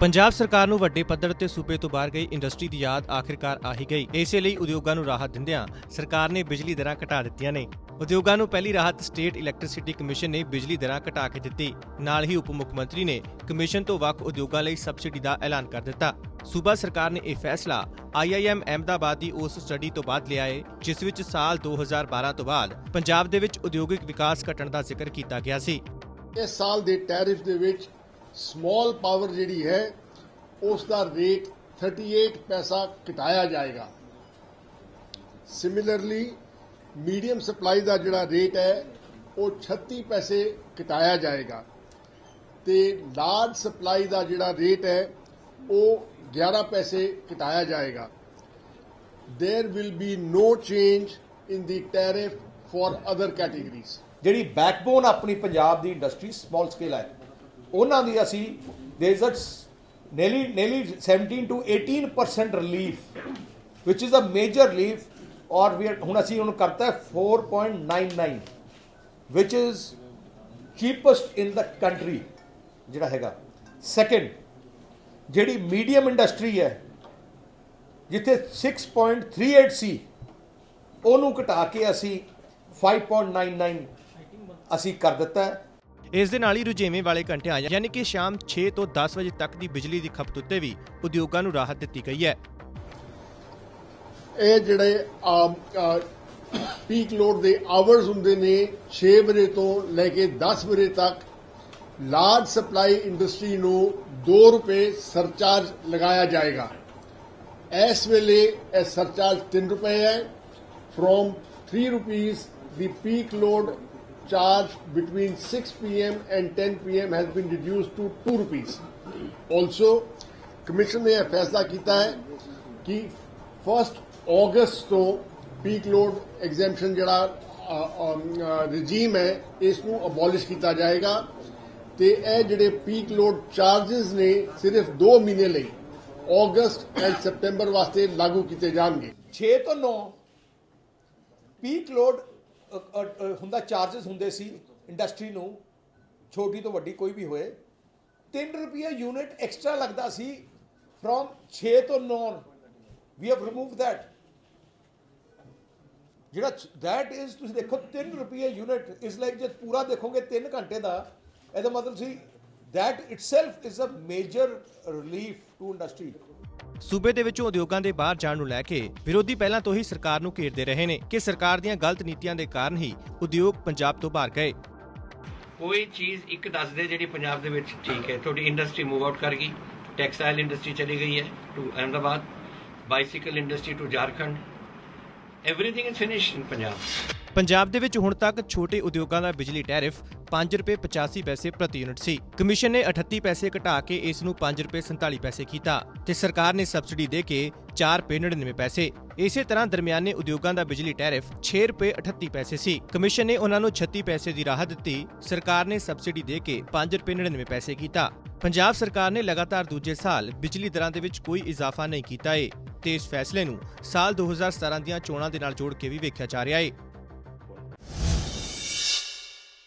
ਪੰਜਾਬ ਸਰਕਾਰ ਨੂੰ ਵੱਡੇ ਪੱਧਰ ਤੇ ਸੂਬੇ ਤੋਂ ਬਾਹਰ ਗਈ ਇੰਡਸਟਰੀ ਦੀ ਯਾਦ ਆਖਿਰਕਾਰ ਆ ਹੀ ਗਈ। ਇਸੇ ਲਈ ਉਦਯੋਗਾਂ ਨੂੰ ਰਾਹਤ ਦਿੰਦਿਆਂ ਸਰਕਾਰ ਨੇ ਬਿਜਲੀ ਦਰਾਂ ਘਟਾ ਦਿੱਤੀਆਂ ਨੇ। ਉਦਯੋਗਾਂ ਨੂੰ ਪਹਿਲੀ ਰਾਹਤ ਸਟੇਟ ਇਲੈਕਟ੍ਰਿਸਿਟੀ ਕਮਿਸ਼ਨ ਨੇ ਬਿਜਲੀ ਦਰਾਂ ਘਟਾ ਕੇ ਦਿੱਤੀ। ਨਾਲ ਹੀ ਉਪ ਮੁੱਖ ਮੰਤਰੀ ਨੇ ਕਮਿਸ਼ਨ ਤੋਂ ਵੱਖ ਉਦਯੋਗਾਂ ਲਈ ਸਬਸਿਡੀ ਦਾ ਐਲਾਨ ਕਰ ਦਿੱਤਾ। ਸੂਬਾ ਸਰਕਾਰ ਨੇ ਇਹ ਫੈਸਲਾ IIM ਅਹਿਮਦਾਬਾਦ ਦੀ ਉਸ ਸਟੱਡੀ ਤੋਂ ਬਾਅਦ ਲਿਆ ਹੈ ਜਿਸ ਵਿੱਚ ਸਾਲ 2012 ਤੋਂ ਬਾਅਦ ਪੰਜਾਬ ਦੇ ਵਿੱਚ ਉਦਯੋਗਿਕ ਵਿਕਾਸ ਘਟਣ ਦਾ ਜ਼ਿਕਰ ਕੀਤਾ ਗਿਆ ਸੀ। ਇਸ ਸਾਲ ਦੇ ਟੈਰਿਫ ਦੇ ਵਿੱਚ ਸਮਾਲ ਪਾਵਰ ਜਿਹੜੀ ਹੈ ਉਸ ਦਾ ਰੇਟ 38 ਪੈਸਾ ਘਟਾਇਆ ਜਾਏਗਾ। ਸਿਮਿਲਰਲੀ ਮੀਡੀਅਮ ਸਪਲਾਈ ਦਾ ਜਿਹੜਾ ਰੇਟ ਹੈ, ਉਹ 36 ਪੈਸੇ ਘਟਾਇਆ ਜਾਏਗਾ। ਤੇ ਲਾਰਜ ਸਪਲਾਈ ਦਾ ਜਿਹੜਾ ਰੇਟ ਹੈ, ਉਹ 11 ਪੈਸੇ ਘਟਾਇਆ ਜਾਏਗਾ। There will be no change in the tariff for other categories ਜਿਹੜੀ ਬੈਕਬੋਨ ਆਪਣੀ ਪੰਜਾਬ ਦੀ ਇੰਡਸਟਰੀ ਸਮਾਲ ਸਕੇਲ ਹੈ ਉਹਨਾਂ ਦੀ ਅਸੀਂ there is a nearly nearly 17 to 18% relief which is a major relief or we are ਹੁਣ ਅਸੀਂ ਹੁਣ ਕਰਤਾ 4.99 which is cheapest in the country ਜਿਹੜਾ ਹੈਗਾ ਸੈਕੰਡ ਜਿਹੜੀ ਮੀਡੀਅਮ ਇੰਡਸਟਰੀ ਹੈ ਜਿੱਥੇ 6.38 ਸੀ ਉਹਨੂੰ ਘਟਾ ਕੇ ਅਸੀਂ 5.99 ਅਸੀਂ ਕਰ ਦਿੱਤਾ ਇਸ ਦੇ ਨਾਲ ਹੀ ਰੁਝੇਵੇਂ ਵਾਲੇ ਘੰਟਿਆਂ ਯਾਨੀ ਕਿ ਸ਼ਾਮ 6 ਤੋਂ 10 ਵਜੇ ਤੱਕ ਦੀ ਬਿਜਲੀ ਦੀ ਖਪਤ ਉੱਤੇ ਵੀ ਉਦਯੋਗਾਂ ਨੂੰ ਰਾਹਤ ਦਿੱਤੀ ਗਈ ਹੈ। ਇਹ ਜਿਹੜੇ ਪੀਕ ਲੋਡ ਦੇ ਆਵਰਸ ਹੁੰਦੇ ਨੇ 6 ਵਜੇ ਤੋਂ ਲੈ ਕੇ 10 ਵਜੇ ਤੱਕ ਲਾਰਜ ਸਪਲਾਈ ਇੰਡਸਟਰੀ ਨੂੰ 2 ਰੁਪਏ ਸਰਚਾਰਜ ਲਗਾਇਆ ਜਾਏਗਾ। ਇਸ ਵੇਲੇ ਇਹ ਸਰਚਾਰਜ 3 ਰੁਪਏ ਹੈ from 3 rupees the peak load charge between 6 pm and 10 pm has been reduced to 2 rupees. Also, commission ਨੇ ਇਹ ਫੈਸਲਾ ਕੀਤਾ ਹੈ ਕਿ 1st ਅਗਸਤ ਤੋਂ ਪੀਕ ਲੋਡ ਐਗਜ਼ੈਂਪਸ਼ਨ ਜਿਹੜਾ ਰਜੀਮ ਹੈ ਇਸ ਨੂੰ ਅਬੋਲਿਸ਼ ਕੀਤਾ ਜਾਏਗਾ ਤੇ ਇਹ ਜਿਹੜੇ ਪੀਕ ਲੋਡ ਚਾਰजेस ਨੇ ਸਿਰਫ 2 ਮਹੀਨੇ ਲਈ ਅਗਸਤ ਐਂਡ ਸਪਟੈਂਬਰ ਵਾਸਤੇ ਲਾਗੂ ਕੀਤੇ ਜਾਣਗੇ 6 ਤੋਂ 9 ਪੀਕ ਲੋਡ ਹੁੰਦਾ ਚਾਰजेस ਹੁੰਦੇ ਸੀ ਇੰਡਸਟਰੀ ਨੂੰ, ਛੋਟੀ ਤੋਂ ਵੱਡੀ ਕੋਈ ਵੀ ਹੋਏ। 3 ਰੁਪਏ ਯੂਨਿਟ ਐਕਸਟਰਾ ਲੱਗਦਾ ਸੀ ਫਰੋਮ 6 ਤੋਂ 9 ਵੀ ਹੈਵ ਰਿਮੂਵ that ਜਿਹੜਾ that ਇਜ਼ ਤੁਸੀਂ ਦੇਖੋ 3 ਰੁਪਏ ਯੂਨਿਟ ਇਜ਼ ਲਾਈਕ ਜੇ ਪੂਰਾ ਦੇਖੋਗੇ 3 ਘੰਟੇ ਦਾ, ਇਹਦਾ ਮਤਲਬ ਸੀ that itself is a major relief to industry ਸੂਬੇ ਦੇ ਵਿੱਚੋਂ ਉਦਯੋਗਾਂ ਦੇ ਬਾਹਰ ਜਾਣ ਨੂੰ ਲੈ ਕੇ ਵਿਰੋਧੀ ਪਹਿਲਾਂ ਤੋਂ ਹੀ ਸਰਕਾਰ ਨੂੰ ਘੇਰਦੇ ਰਹੇ ਨੇ ਕਿ ਸਰਕਾਰ ਦੀਆਂ ਗਲਤ ਨੀਤੀਆਂ ਦੇ ਕਾਰਨ ਹੀ ਉਦਯੋਗ ਪੰਜਾਬ ਤੋਂ ਬਾਹਰ ਗਏ। ਕੋਈ ਚੀਜ਼ ਇੱਕ ਦੱਸ ਦੇ ਜਿਹੜੀ ਪੰਜਾਬ ਦੇ ਵਿੱਚ ਠੀਕ ਹੈ। ਤੁਹਾਡੀ ਇੰਡਸਟਰੀ ਮੂਵ ਆਊਟ ਕਰ ਗਈ ਟੈਕਸਟਾਈਲ ਇੰਡਸਟਰੀ ਚਲੀ ਗਈ ਹੈ to Ahmedabad bicycle industry to Jharkhand everything is finished in Punjab. Punjab ਦੇ ਵਿੱਚ ਹੁਣ ਤੱਕ ਛੋਟੇ ਉਦਯੋਗਾਂ ਦਾ ਬਿਜਲੀ ਟੈਰਿਫ 5 ਰੁਪਏ 85 ਪੈਸੇ ਪ੍ਰਤੀ ਯੂਨਿਟ ਸੀ। ਕਮਿਸ਼ਨ ਨੇ 38 ਪੈਸੇ ਘਟਾ ਕੇ ਇਸ ਨੂੰ 5 ਰੁਪਏ 47 ਪੈਸੇ ਕੀਤਾ ਤੇ ਸਰਕਾਰ ਨੇ ਸਬਸਿਡੀ ਦੇ ਕੇ 4 ਰੁਪਏ 99 ਪੈਸੇ। ਇਸੇ ਤਰ੍ਹਾਂ ਦਰਮਿਆਨੇ ਉਦਯੋਗਾਂ ਦਾ ਬਿਜਲੀ ਟੈਰਿਫ 6 ਰੁਪਏ 38 ਪੈਸੇ ਸੀ। ਕਮਿਸ਼ਨ ਨੇ ਉਹਨਾਂ ਨੂੰ 36 ਪੈਸੇ ਦੀ ਰਾਹਤ ਦਿੱਤੀ। ਸਰਕਾਰ ਨੇ ਸਬਸਿਡੀ ਦੇ ਕੇ 5 ਰੁਪਏ 99 ਪੈਸੇ ਕੀਤਾ। ਪੰਜਾਬ ਸਰਕਾਰ ਨੇ ਲਗਾਤਾਰ ਦੂਜੇ ਸਾਲ ਬਿਜਲੀ ਦਰਾਂ ਦੇ ਵਿੱਚ ਕੋਈ ਇਜ਼ਾਫਾ ਨਹੀਂ ਕੀਤਾ ਏ ਤੇ ਇਸ ਫੈਸਲੇ ਨੂੰ ਸਾਲ 2017 ਦੀਆਂ ਚੋਣਾਂ ਦੇ ਨਾਲ ਜੋੜ ਕੇ ਵੀ ਵੇਖਿਆ ਜਾ ਰਿਹਾ ਏ।